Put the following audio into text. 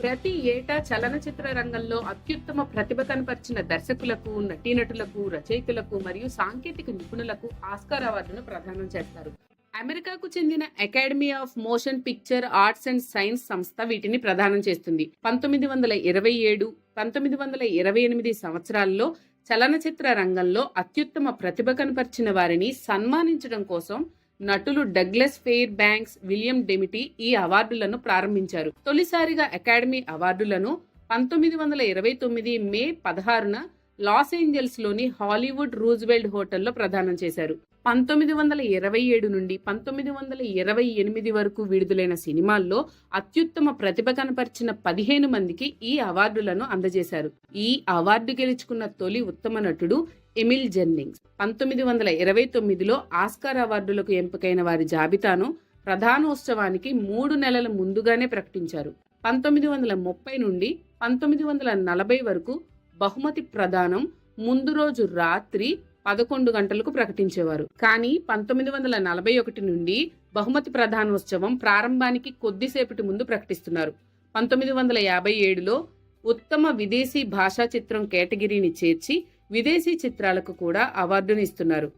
ప్రతి ఏటా చలనచిత్ర రంగంలో అత్యుత్తమ ప్రతిభ కనపరిచిన దర్శకులకు నటీనటులకు రచయితలకు మరియు సాంకేతిక నిపుణులకు ఆస్కార్ అవార్డును ప్రదానం చేస్తారు. అమెరికాకు చెందిన Academy of Motion Picture Arts and Science సంస్థ వీటిని ప్రదానం చేస్తుంది. పంతొమ్మిది వందల ఇరవై ఏడు పంతొమ్మిది వందల ఇరవై ఎనిమిది సంవత్సరాల్లో చలనచిత్ర రంగంలో అత్యుత్తమ ప్రతిభ కనపరిచిన వారిని సన్మానించడం కోసం నటులు డగ్లస్ ఫెయిర్ బ్యాంక్స్ విలియం డెమిటీ ఈ అవార్డులను ప్రారంభించారు. తొలిసారిగా అకాడమీ అవార్డులను పంతొమ్మిది వందల ఇరవై తొమ్మిది మే పదహారున లాస్ ఏంజల్స్లోని హాలీవుడ్ రూజ్వెల్డ్ హోటల్లో ప్రదానం చేశారు. పంతొమ్మిది వందల ఇరవై ఏడు నుండి పంతొమ్మిది వందల ఇరవై ఎనిమిది వరకు విడుదలైన సినిమాల్లో అత్యుత్తమ ప్రతిభ కనపరిచిన పదిహేను మందికి ఈ అవార్డులను అందజేశారు. ఈ అవార్డు గెలుచుకున్న తొలి ఉత్తమ నటుడు ఎమిల్ జెన్నింగ్స్. పంతొమ్మిది వందల ఇరవై తొమ్మిదిలో ఆస్కార్ అవార్డులకు ఎంపికైన వారి జాబితాను ప్రధానోత్సవానికి మూడు నెలల ముందుగానే ప్రకటించారు. పంతొమ్మిది వందల ముప్పై నుండి పంతొమ్మిది వందల నలభై వరకు బహుమతి ప్రదానం ముందు రోజు రాత్రి పదకొండు గంటలకు ప్రకటించేవారు. కానీ పంతొమ్మిది వందల నలభై ఒకటి నుండి బహుమతి ప్రధానోత్సవం ప్రారంభానికి కొద్దిసేపటి ముందు ప్రకటిస్తున్నారు. పంతొమ్మిది వందల యాభై ఏడులో ఉత్తమ విదేశీ భాషా చిత్రం కేటగిరీని చేర్చి విదేశీ చిత్రాలకు కూడా అవార్డుని ఇస్తున్నారు.